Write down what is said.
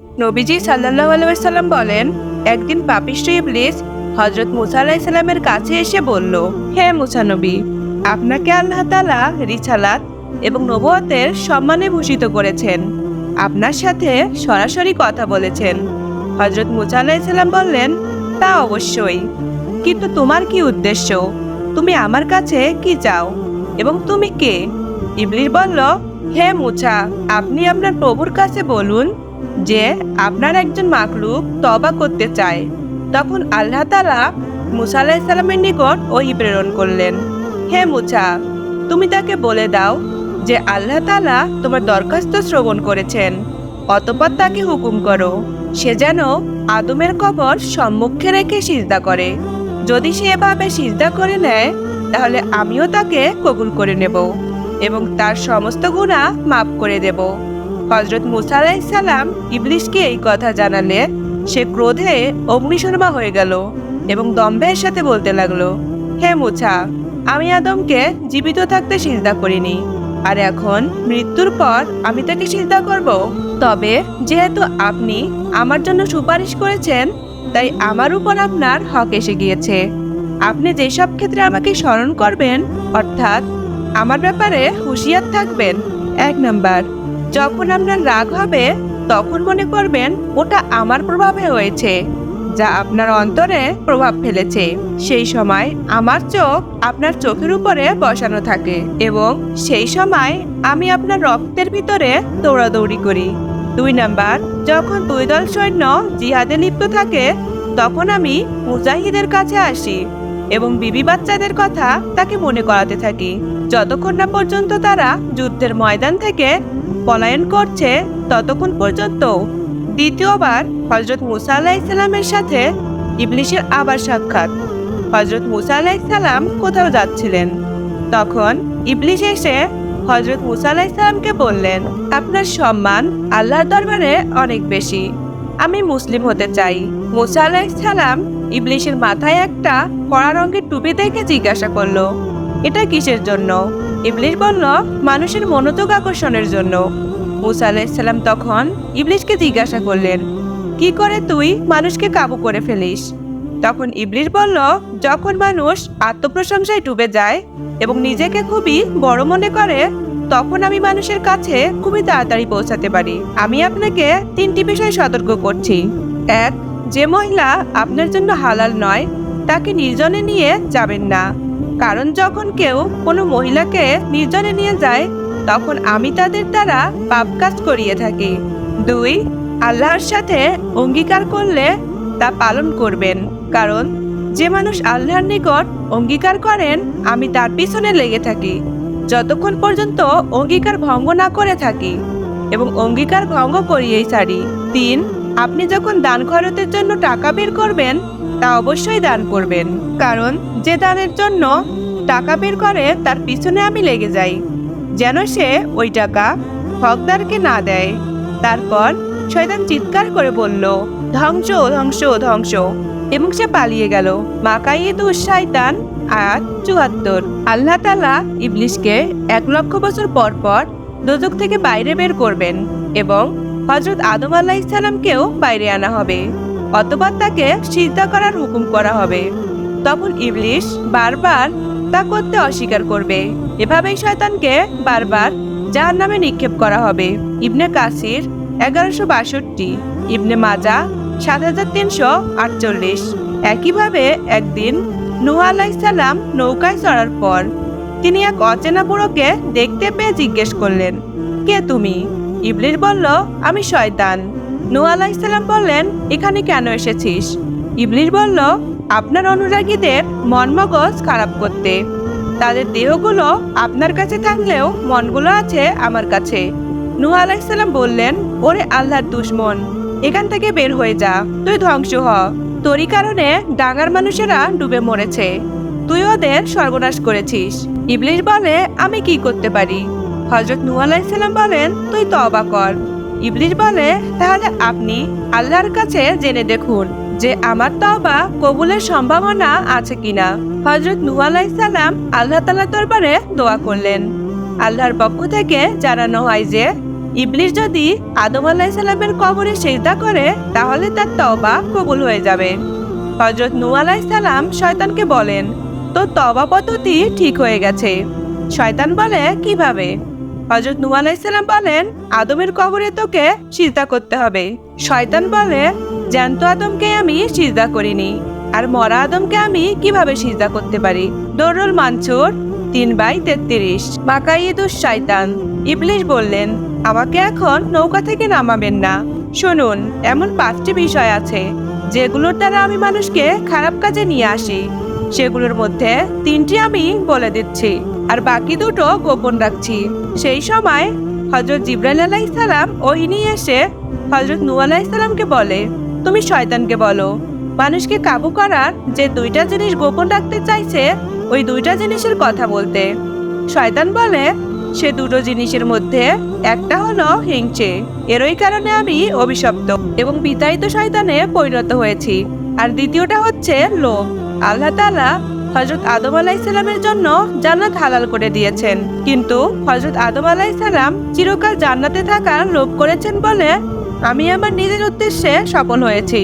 নবীজি সাল্লাহ আলাইসাল্লাম বলেন, একদিন পাপিষ্ট ইবলিস হজরত মুসা আলাইসাল্লামের কাছে এসে বলল, হে মুসা নবী, আপনাকে আল্লাহ তালা রিছালাত এবং নবতের সম্মানে ভূষিত করেছেন। আপনার সাথে সরাসরি কথা বলেছেন। হজরত মুসা আলাইসাল্লাম বললেন, তা অবশ্যই। কিন্তু তোমার কি উদ্দেশ্য? তুমি আমার কাছে কি চাও? এবং তুমি কে? ইবলিস বলল, হে মুছা আপনি আপনার প্রভুর কাছে বলুন যে আপনার একজন মাকলুক তবা করতে চায়। তখন আল্লাহ তালা মুসা আলাহিসাল্লামের নিকট ওহি প্রেরণ করলেন। হে মুছা তুমি তাকে বলে দাও যে আল্লাহ তালা তোমার দরখাস্ত শ্রবণ করেছেন, অতপর তাকে হুকুম করো, সে যেন আদমের কবর সম্মুখে রেখে সিজদা করে। যদি সে এভাবে সিজদা করে নেয়, তাহলে আমিও তাকে কবুল করে নেব এবং তার সমস্ত গুণা মাফ করে দেব। হজরত মুসা আলাইসাল্লাম ইবলিশকে এই কথা জানালে, সে ক্রোধে অগ্নিশর্মা হয়ে গেল এবং দম্ভের সাথে বলতে লাগল, হে মুছা আমি আদমকে জীবিত থাকতে সিজদা করিনি, আর এখন মৃত্যুর পর আমি তাকে সিজদা করব। তবে যেহেতু আপনি আমার জন্য সুপারিশ করেছেন, তাই আমার উপর আপনার হক এসে গিয়েছে। আপনি যেসব ক্ষেত্রে আমাকে স্মরণ করবেন, অর্থাৎ আমার ব্যাপারে হুঁশিয়ার থাকবেন, এক নাম্বার যখন আপনার রাগ হবে, তখন মনে করবেন ওটা আমার প্রভাবে হয়েছে, যা আপনার অন্তরে প্রভাব ফেলেছে। সেই সময় আমার চোখ আপনার চোখের উপরে বসানো থাকে এবং সেই সময় আমি আপনার রক্তের ভিতরে দৌড়াদৌড়ি করি। দুই নাম্বার, যখন দুই দল সৈন্য জিহাদে লিপ্ত থাকে, তখন আমি মুজাহিদের কাছে আসি এবং বিবি বাচ্চাদের কথা তাকে মনে করাতে থাকি। যতক্ষণ না পর্যন্ত তারা যুদ্ধের ময়দান থেকে পলায়ন করছে ততক্ষণ পর্যন্ত। দ্বিতীয়বার হজরত মুসা আলাহিসাল্লামের সাথে ইবলিশের আবার সাক্ষাৎ। হজরত মুসা আলাহিসাল্লাম কোথাও যাচ্ছিলেন? তখন ইবলিশ এসে হজরত মুসা আলাহিসাল্লামকে বললেন, আপনার সম্মান আল্লাহর দরবারে অনেক বেশি। আমি মুসলিম হতে চাই। মুসা আলাহিসাল্লাম ইবলিশের মাথায় একটা কড়া রঙের টুপি দেখে জিজ্ঞাসা করল, এটা কিসের জন্য? ইবলিশ বলল, মানুষের মনোযোগ আকর্ষণের জন্য। মুসা আলাইসাল্লাম তখন ইবলিশকে জিজ্ঞাসা করলেন, কি করে তুই মানুষকে কাবু করে ফেলিস? তখন ইবলিশ বলল, যখন মানুষ আত্মপ্রশংসায় ডুবে যায় এবং নিজেকে খুবই বড় মনে করে, তখন আমি মানুষের কাছে খুবই তাড়াতাড়ি পৌঁছাতে পারি। আমি আপনাকে তিনটি বিষয় সতর্ক করছি। এক, যে মহিলা আপনার জন্য হালাল নয়, তাকে নির্জনে নিয়ে যাবেন না। কারণ যখন কেউ কোনো মহিলাকে নির্জনে নিয়ে যায়, তখন আমি তাদের দ্বারা পাপ কাজ করিয়ে থাকি। দুই, আল্লাহর সাথে অঙ্গীকার করলে তা পালন করবেন, কারণ যে মানুষ আল্লাহর নিকট অঙ্গীকার করেন, আমি তার পিছনে লেগে থাকি। যতক্ষণ পর্যন্ত অঙ্গীকার ভঙ্গ না করে থাকি এবং অঙ্গীকার ভঙ্গ করিয়েই ছাড়ি। তিন, আপনি যখন দান খরচের জন্য টাকা বের করবেন তা অবশ্যই দান করবেন। কারণ যে দানের জন্য টাকা বের করে, তার পিছনে আমি লেগে যাই। যেন সে ওই টাকা হকদারকে না দেয়। তারপর শয়তান চিৎকার করে বলল, ধ্বংস ধ্বংস ধ্বংস। এবং সে পালিয়ে গেল। মাকাইদু শাইতান আয়াত চুয়াত্তর। আল্লাহ তালা ইবলিশকে এক লক্ষ বছর পর পর দোজক থেকে বাইরে বের করবেন এবং হজরত আদম আল্লাহ ইসলামকেও বাইরে আনা হবে। অতবার তাকে সিজদা করার হুকুম করা হবে। তখন ইবলিশ বারবার তা করতে অস্বীকার করবে। এভাবেই শয়তানকে বারবার যার নামে নিক্ষেপ করা হবে। ইবনে কাসির এগারোশো বাষট্টি, ইবনে মাজা সাত হাজার তিনশো আটচল্লিশ। একইভাবে একদিন নুহ আলাইসাল্লাম নৌকায় চড়ার পর তিনি এক অচেনা বুড়োকে দেখতে পেয়ে জিজ্ঞেস করলেন, কে তুমি? ইবলিশ বলল, আমি শয়তান। নূহ আলাইসাল্লাম বললেন, এখানে কেন এসেছিস? ইবলিশ বলল, আপনার অনুরাগীদের মনমগজ খারাপ করতে। তাদের দেহগুলো আপনার কাছে থাকলেও মনগুলো আছে আমার কাছে। নূহ আলাইসাল্লাম বললেন, ওরে আল্লাহর দুশ্মন, এখান থেকে বের হয়ে যা। তুই ধ্বংস হ। তোরই কারণে ডাঙার মানুষেরা ডুবে মরেছে। তুই ওদের সর্বনাশ করেছিস। ইবলিশ বলে, আমি কি করতে পারি? হজরত নূহ আলাইসাল্লাম বলেন, তুই তবা কর। ইবলিশ বলে, তাহলে আপনি আল্লাহর কাছে জেনে দেখুন যে আমার তওবা কবুলের সম্ভাবনা আছে কিনা। হজরত নূহ আলাইসাল্লাম আল্লাহ তাআলার দরবারে দোয়া করলেন। আল্লাহর পক্ষ থেকে জানানো হয় যে ইবলিশ যদি আদম আলাইসাল্লামের কবরে সেজদা করে, তাহলে তার তওবা কবুল হয়ে যাবে। হজরত নূ আলাইসাল্লাম শয়তানকে বলেন তো তবা পদ্ধতি ঠিক হয়ে গেছে। শয়তান বলে, কীভাবে? হজরত নূ আলাইসাল্লাম বলেন, আদমের কবরে তোকে সিজদা করতে হবে। শয়তান বলে, জ্যান্ত আদমকে আমি সিজদা করিনি, আর মরা আদমকে আমি কীভাবে সিজদা করতে পারি? দরুল মানসুর, তিন বাই তেত্রিশ। মাকাইদুস শয়তান। ইবলিশ বললেন, আমাকে এখন নৌকা থেকে নামাবেন না। শুনুন, এমন পাঁচটি বিষয় আছে, যেগুলোর দ্বারা আমি মানুষকে খারাপ কাজে নিয়ে আসি। সেগুলোর মধ্যে তিনটি আমি বলে দিচ্ছি। আর বাকি দুটো গোপন রাখছি। সেই সময় হজরত জিব্রাইল আলাইহিস সালাম ওই নিয়ে এসে হজরত নূ আলাইহিস সালামকে বলে, তুমি শয়তানকে বলো, মানুষকে কাবু করার যে দুইটা জিনিস গোপন রাখতে চাইছে, ওই দুইটা জিনিসের কথা বলতে। শয়তান বলে, সে দুটো জিনিসের মধ্যে একটা হলো হিংসে, এরই কারণে আমি অভিশপ্ত এবং বিতাড়িত শয়তানে পরিণত হয়েছি। আর দ্বিতীয়টা হচ্ছে লোভ। আল্লাহ তাআলা হজরত আদম আলাইসাল্লামের জন্য জান্নাত হালাল করে দিয়েছেন। কিন্তু হজরত আদম আলাইসাল্লাম চিরকাল জান্নাতে থাকার লোভ করেছেন বলে আমি আমার নিজের উদ্দেশ্যে সফল হয়েছি।